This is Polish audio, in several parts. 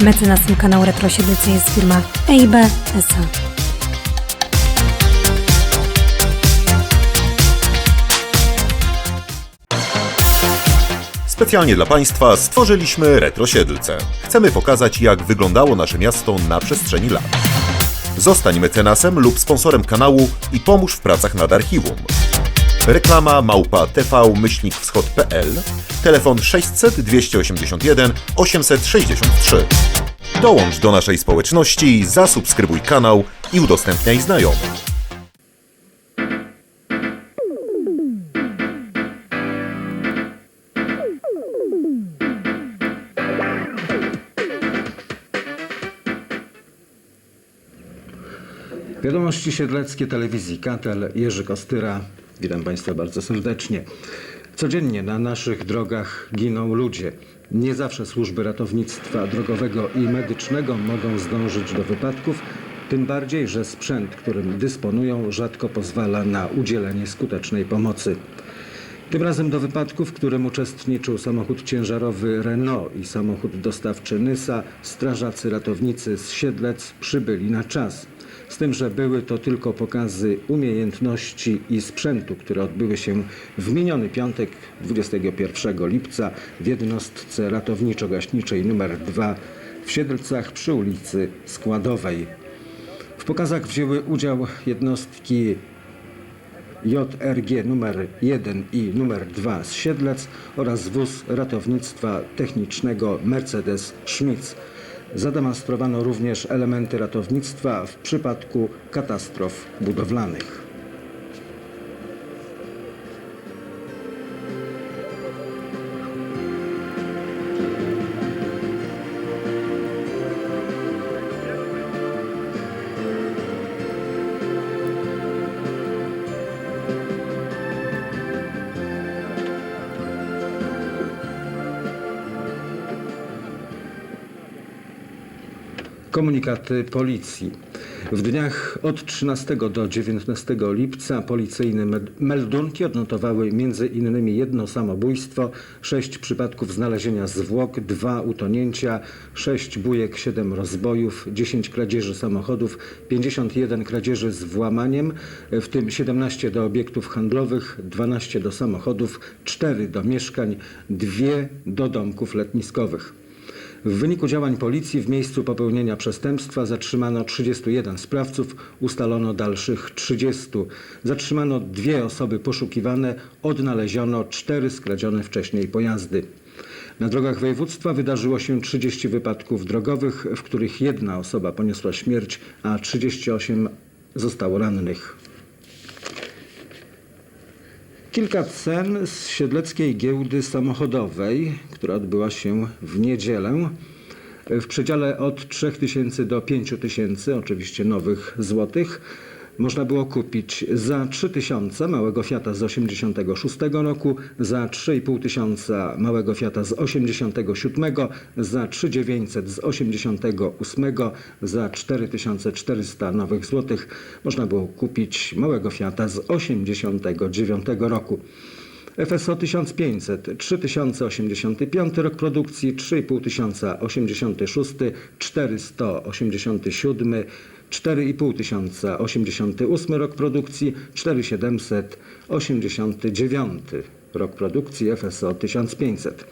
Mecenasem kanału Retro Siedlcy jest firma EIB SA. Specjalnie dla Państwa stworzyliśmy Retro Siedlce. Chcemy pokazać, jak wyglądało nasze miasto na przestrzeni lat. Zostań mecenasem lub sponsorem kanału i pomóż w pracach nad archiwum. Reklama małpa tv-wschod.pl Telefon 600 281 863 Dołącz do naszej społeczności, zasubskrybuj kanał i udostępniaj znajomym. Wiadomości Siedleckie Telewizji Katel, Jerzy Kostyra. Witam Państwa bardzo serdecznie. Codziennie na naszych drogach giną ludzie. Nie zawsze służby ratownictwa drogowego i medycznego mogą zdążyć do wypadków, tym bardziej, że sprzęt, którym dysponują, rzadko pozwala na udzielenie skutecznej pomocy. Tym razem do wypadku, w którym uczestniczył samochód ciężarowy Renault i samochód dostawczy Nysa, strażacy ratownicy z Siedlec przybyli na czas. Z tym, że były to tylko pokazy umiejętności i sprzętu, które odbyły się w miniony piątek 21 lipca w jednostce ratowniczo-gaśniczej nr 2 w Siedlcach przy ulicy Składowej. W pokazach wzięły udział jednostki JRG numer 1 i numer 2 z Siedlec oraz wóz ratownictwa technicznego Mercedes Schmitz. Zademonstrowano również elementy ratownictwa w przypadku katastrof budowlanych. Komunikaty policji. W dniach od 13 do 19 lipca policyjne meldunki odnotowały m.in. jedno samobójstwo, sześć przypadków znalezienia zwłok, dwa utonięcia, sześć bujek, siedem rozbojów, 10 kradzieży samochodów, 51 kradzieży z włamaniem, w tym 17 do obiektów handlowych, 12 do samochodów, 4 do mieszkań, 2 do domków letniskowych. W wyniku działań policji w miejscu popełnienia przestępstwa zatrzymano 31 sprawców, ustalono dalszych 30. Zatrzymano dwie osoby poszukiwane, odnaleziono cztery skradzione wcześniej pojazdy. Na drogach województwa wydarzyło się 30 wypadków drogowych, w których jedna osoba poniosła śmierć, a 38 zostało rannych. Kilka cen z siedleckiej giełdy samochodowej, która odbyła się w niedzielę. W przedziale od 3000 do 5000, oczywiście nowych złotych, można było kupić za 3000 małego Fiata z 86 roku, za 3,5 tysiąca małego Fiata z 87, za 3900 z 88, za 4400 nowych złotych można było kupić małego Fiata z 89 roku. FSO 1500, 3085 rok produkcji, 3500 86, 487, 4500 88 rok produkcji, 4700 89 rok produkcji FSO 1500.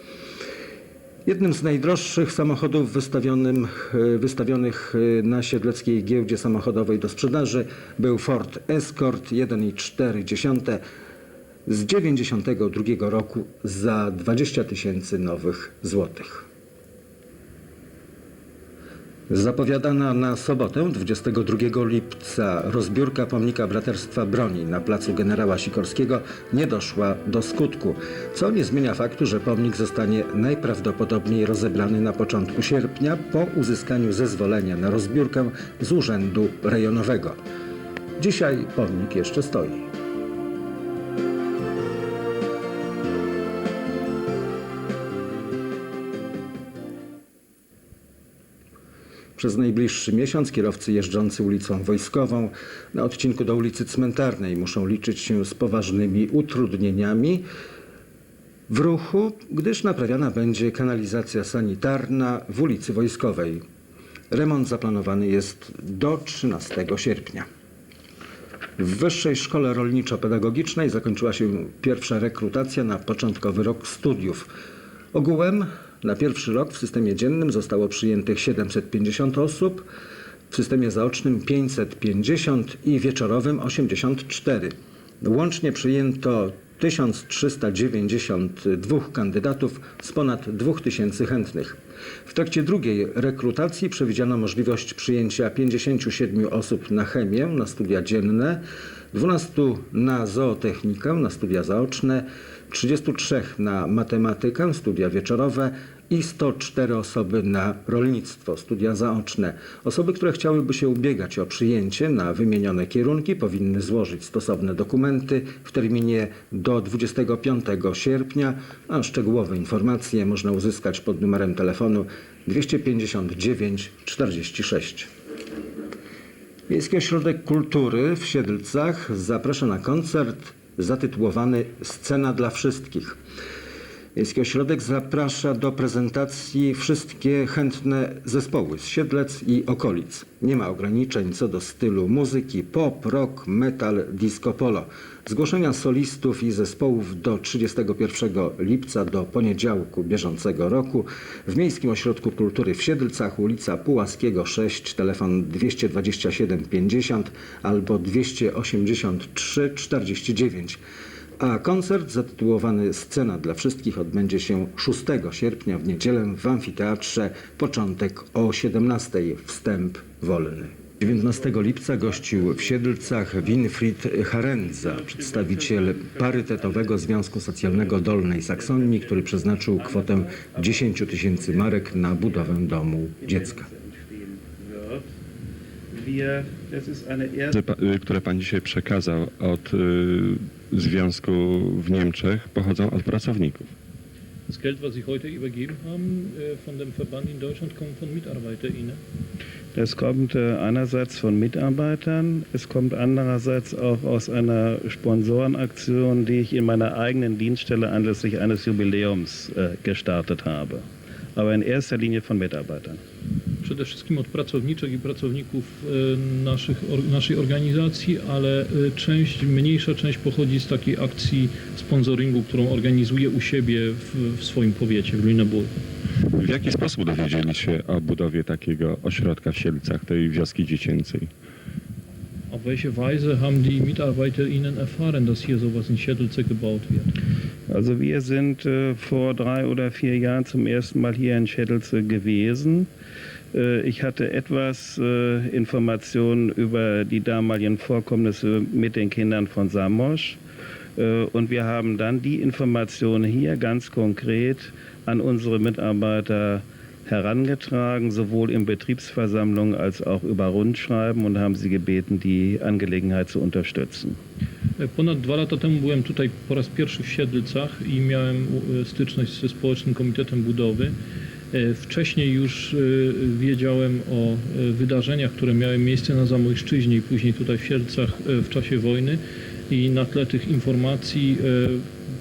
Jednym z najdroższych samochodów e, wystawionych e, na Siedleckiej Giełdzie Samochodowej do sprzedaży był Ford Escort 1,4 z 92 roku za 20 tysięcy nowych złotych. Zapowiadana na sobotę 22 lipca rozbiórka pomnika Braterstwa Broni na placu generała Sikorskiego nie doszła do skutku, co nie zmienia faktu, że pomnik zostanie najprawdopodobniej rozebrany na początku sierpnia po uzyskaniu zezwolenia na rozbiórkę z urzędu rejonowego. Dzisiaj pomnik jeszcze stoi. Przez najbliższy miesiąc kierowcy jeżdżący ulicą Wojskową na odcinku do ulicy Cmentarnej muszą liczyć się z poważnymi utrudnieniami w ruchu, gdyż naprawiana będzie kanalizacja sanitarna w ulicy Wojskowej. Remont zaplanowany jest do 13 sierpnia. W Wyższej Szkole Rolniczo-Pedagogicznej zakończyła się pierwsza rekrutacja na początkowy rok studiów. Ogółem na pierwszy rok w systemie dziennym zostało przyjętych 750 osób, w systemie zaocznym 550 i wieczorowym 84. Łącznie przyjęto 1392 kandydatów z ponad 2000 chętnych. W trakcie drugiej rekrutacji przewidziano możliwość przyjęcia 57 osób na chemię, na studia dzienne, 12 na zootechnikę, na studia zaoczne, 33 na matematykę, studia wieczorowe i 104 osoby na rolnictwo, studia zaoczne. Osoby, które chciałyby się ubiegać o przyjęcie na wymienione kierunki, powinny złożyć stosowne dokumenty w terminie do 25 sierpnia, a szczegółowe informacje można uzyskać pod numerem telefonu 259 46. Miejski Ośrodek Kultury w Siedlcach zaprasza na koncert zatytułowany Scena dla wszystkich. Miejski Ośrodek zaprasza do prezentacji wszystkie chętne zespoły z Siedlec i okolic. Nie ma ograniczeń co do stylu muzyki pop, rock, metal, disco polo. Zgłoszenia solistów i zespołów do 31 lipca do poniedziałku bieżącego roku w Miejskim Ośrodku Kultury w Siedlcach, ulica Pułaskiego 6, telefon 227 50 albo 283 49. A koncert zatytułowany Scena dla wszystkich odbędzie się 6 sierpnia w niedzielę w amfiteatrze. Początek o 17. Wstęp wolny. 19 lipca gościł w Siedlcach Winfried Harendza, przedstawiciel parytetowego Związku Socjalnego Dolnej Saksonii, który przeznaczył kwotę 10 tysięcy marek na budowę domu dziecka. y, które pan dzisiaj przekazał od y, związku w Niemczech, pochodzą od pracowników. Das Geld, was Sie heute übergeben haben äh, von dem Verband in Deutschland, kommt von MitarbeiterInnen. Das kommt äh, einerseits von Mitarbeitern, es kommt andererseits auch aus einer Sponsorenaktion, die ich in meiner eigenen Dienststelle anlässlich eines Jubiläums äh, gestartet habe. Aber in erster Linie von Mitarbeitern. Przede wszystkim od pracowniczek i pracowników e, naszych, naszej organizacji, ale e, część, mniejsza część pochodzi z takiej akcji sponsoringu, którą organizuję u siebie w, w swoim powiecie, w Lüneburg. W jaki sposób dowiedzieli się o budowie takiego ośrodka w Sielcach, tej wioski dziecięcej? Auf welche Weise haben die MitarbeiterInnen erfahren, dass hier sowas in Schädelze gebaut wird? Also wir sind äh, vor drei oder vier Jahren zum ersten Mal hier in Schädelze gewesen. Äh, ich hatte etwas äh, Informationen über die damaligen Vorkommnisse mit den Kindern von Samosch. Äh, und wir haben dann die Informationen hier ganz konkret an unsere Mitarbeiter herangetragen, sowohl in Betriebsversammlungen als auch über Rundschreiben und haben sie gebeten, die Angelegenheit zu unterstützen. Ponad dwa lata temu byłem tutaj po raz pierwszy w Siedlcach i miałem e, styczność ze Społecznym Komitetem Budowy. E, Wcześniej już e, wiedziałem o e, wydarzeniach, które miały miejsce na Zamojszczyźnie i później tutaj w Siedlcach e, w czasie wojny i na tle tych informacji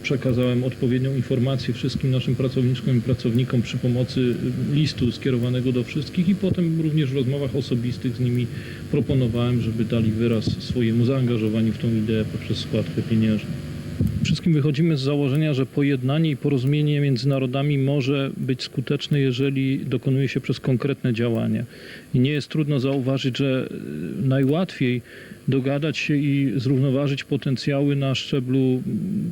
przekazałem odpowiednią informację wszystkim naszym pracowniczkom i pracownikom przy pomocy listu skierowanego do wszystkich i potem również w rozmowach osobistych z nimi proponowałem, żeby dali wyraz swojemu zaangażowaniu w tą ideę poprzez składkę pieniężną. Wszystkim wychodzimy z założenia, że pojednanie i porozumienie między narodami może być skuteczne, jeżeli dokonuje się przez konkretne działania. I nie jest trudno zauważyć, że y, najłatwiej dogadać się i zrównoważyć potencjały na szczeblu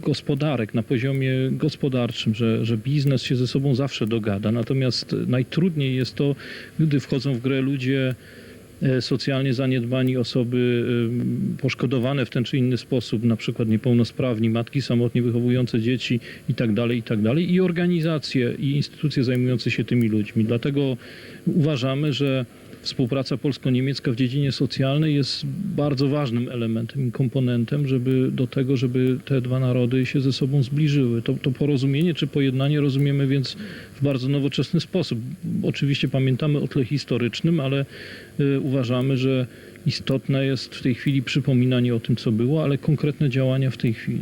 gospodarek, na poziomie gospodarczym, że, że biznes się ze sobą zawsze dogada. Natomiast najtrudniej jest to, gdy wchodzą w grę ludzie socjalnie zaniedbani, osoby e, poszkodowane w ten czy inny sposób, na przykład niepełnosprawni, matki samotnie wychowujące dzieci i tak dalej, i tak i organizacje i instytucje zajmujące się tymi ludźmi. Dlatego uważamy, że współpraca polsko-niemiecka w dziedzinie socjalnej jest bardzo ważnym elementem i komponentem, żeby do tego, żeby te dwa narody się ze sobą zbliżyły. To, to porozumienie czy pojednanie rozumiemy więc w bardzo nowoczesny sposób. Oczywiście pamiętamy o tle historycznym, ale y, uważamy, że istotne jest w tej chwili przypominanie o tym, co było, ale konkretne działania w tej chwili.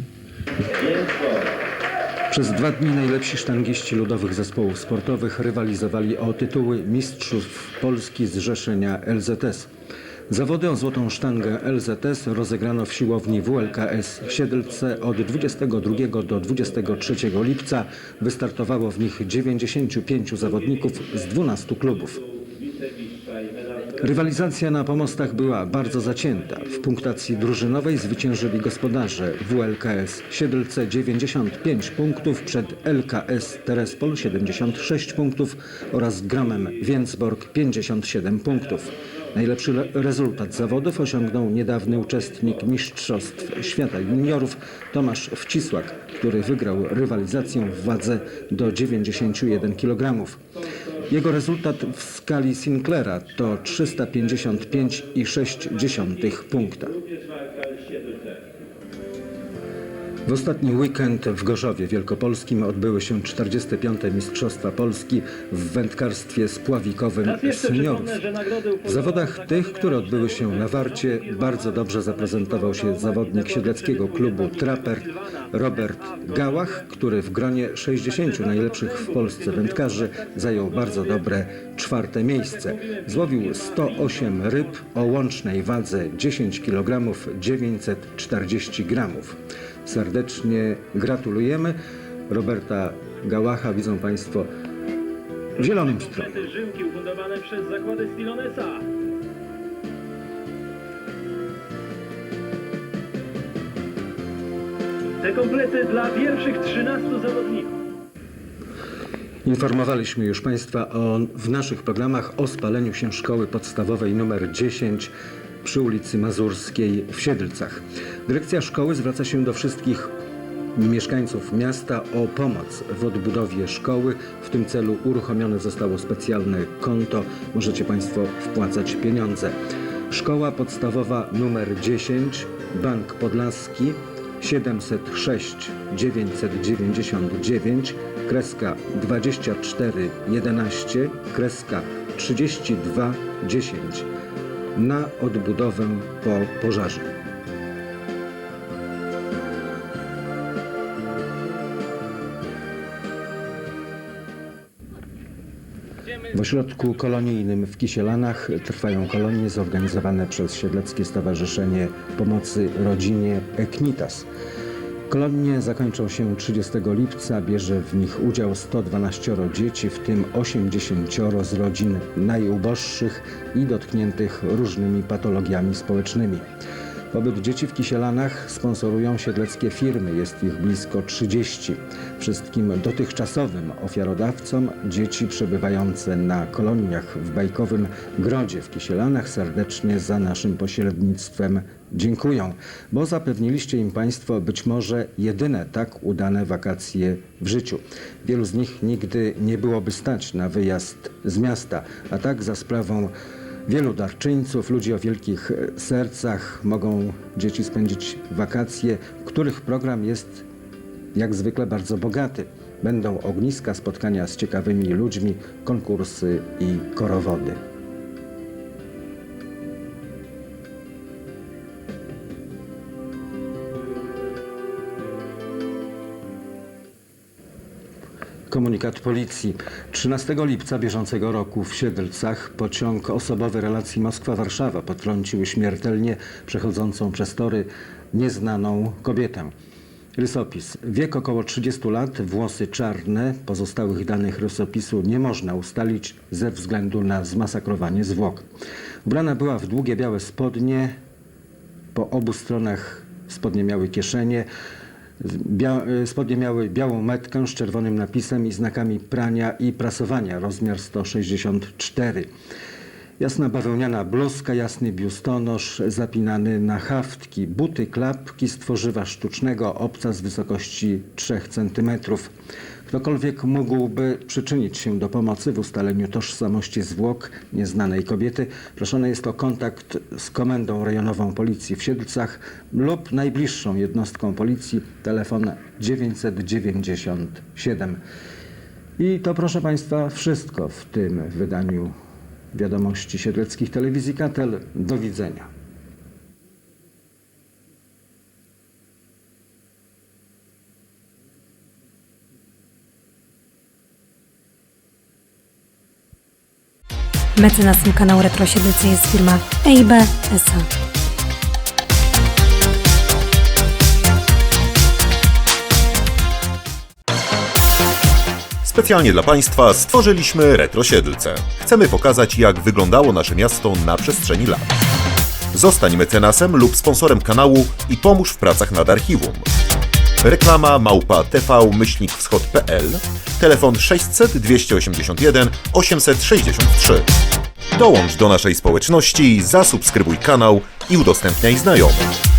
Przez dwa dni najlepsi sztangiści ludowych zespołów sportowych rywalizowali o tytuły mistrzów Polski Zrzeszenia LZS. Zawody o złotą sztangę LZS rozegrano w siłowni WLKS Siedlce od 22 do 23 lipca. Wystartowało w nich 95 zawodników z 12 klubów. Rywalizacja na pomostach była bardzo zacięta. W punktacji drużynowej zwyciężyli gospodarze WLKS Siedlce 95 punktów przed LKS Terespol 76 punktów oraz Gramem Więcborg 57 punktów. Najlepszy le- rezultat zawodów osiągnął niedawny uczestnik Mistrzostw Świata Juniorów Tomasz Wcisłak, który wygrał rywalizację w wadze do 91 kg. Jego rezultat w skali Sinclaira to 355,6 punkta. W ostatni weekend w Gorzowie Wielkopolskim odbyły się 45. Mistrzostwa Polski w wędkarstwie spławikowym seniorów. W zawodach tych, które odbyły się na Warcie, bardzo dobrze zaprezentował się zawodnik siedleckiego klubu Traper Robert Gałach, który w gronie 60 najlepszych w Polsce wędkarzy zajął bardzo dobre czwarte miejsce. Złowił 108 ryb o łącznej wadze 10 kg 940 gramów. Serdecznie gratulujemy. Roberta Gałacha widzą Państwo w zielonym stroju. Ufundowane przez zakłady Stilonesa. Te komplety dla pierwszych 13 zawodników. Informowaliśmy już Państwa o, w naszych programach o spaleniu się szkoły podstawowej nr 10 przy ulicy Mazurskiej w Siedlcach. Dyrekcja szkoły zwraca się do wszystkich mieszkańców miasta o pomoc w odbudowie szkoły. W tym celu uruchomione zostało specjalne konto. Możecie Państwo wpłacać pieniądze. Szkoła podstawowa nr 10, Bank Podlaski 706 999 kreska 2411 kreska 3210 na odbudowę po pożarze. W ośrodku kolonijnym w Kisielanach trwają kolonie zorganizowane przez Siedleckie Stowarzyszenie Pomocy Rodzinie Eknitas. Kolonie zakończą się 30 lipca. Bierze w nich udział 112 dzieci, w tym 80 z rodzin najuboższych i dotkniętych różnymi patologiami społecznymi. Pobyt dzieci w Kisielanach sponsorują siedleckie firmy, jest ich blisko 30. Wszystkim dotychczasowym ofiarodawcom dzieci przebywające na koloniach w Bajkowym Grodzie w Kisielanach serdecznie za naszym pośrednictwem dziękują, bo zapewniliście im Państwo być może jedyne tak udane wakacje w życiu. Wielu z nich nigdy nie byłoby stać na wyjazd z miasta, a tak za sprawą Wielu darczyńców, ludzi o wielkich e, sercach mogą dzieci spędzić wakacje, których program jest jak zwykle bardzo bogaty. Będą ogniska, spotkania z ciekawymi ludźmi, konkursy i korowody. Komunikat policji. 13 lipca bieżącego roku w Siedlcach pociąg osobowy relacji Moskwa-Warszawa potrącił śmiertelnie przechodzącą przez tory nieznaną kobietę. Rysopis. Wiek około 30 lat, włosy czarne. Pozostałych danych rysopisu nie można ustalić ze względu na zmasakrowanie zwłok. Ubrana była w długie białe spodnie, po obu stronach spodnie miały kieszenie. Bia spodnie miały białą metkę z czerwonym napisem i znakami prania i prasowania, rozmiar 164. Jasna bawełniana bluzka, jasny biustonosz zapinany na haftki, buty, klapki z tworzywa sztucznego, obca z wysokości 3 cm. Ktokolwiek mógłby przyczynić się do pomocy w ustaleniu tożsamości zwłok nieznanej kobiety, proszony jest o kontakt z Komendą Rejonową Policji w Siedlcach lub najbliższą jednostką policji, telefon 997. I to proszę Państwa wszystko w tym wydaniu wiadomości siedleckich telewizji Katel. Do widzenia. Mecenasem kanału Retro Siedlce jest firma EIB SA. Specjalnie dla Państwa stworzyliśmy Retro Siedlce. Chcemy pokazać, jak wyglądało nasze miasto na przestrzeni lat. Zostań mecenasem lub sponsorem kanału i pomóż w pracach nad archiwum. Reklama małpa tv-wschod.pl Telefon 600 281 863 Dołącz do naszej społeczności, zasubskrybuj kanał i udostępniaj znajomym.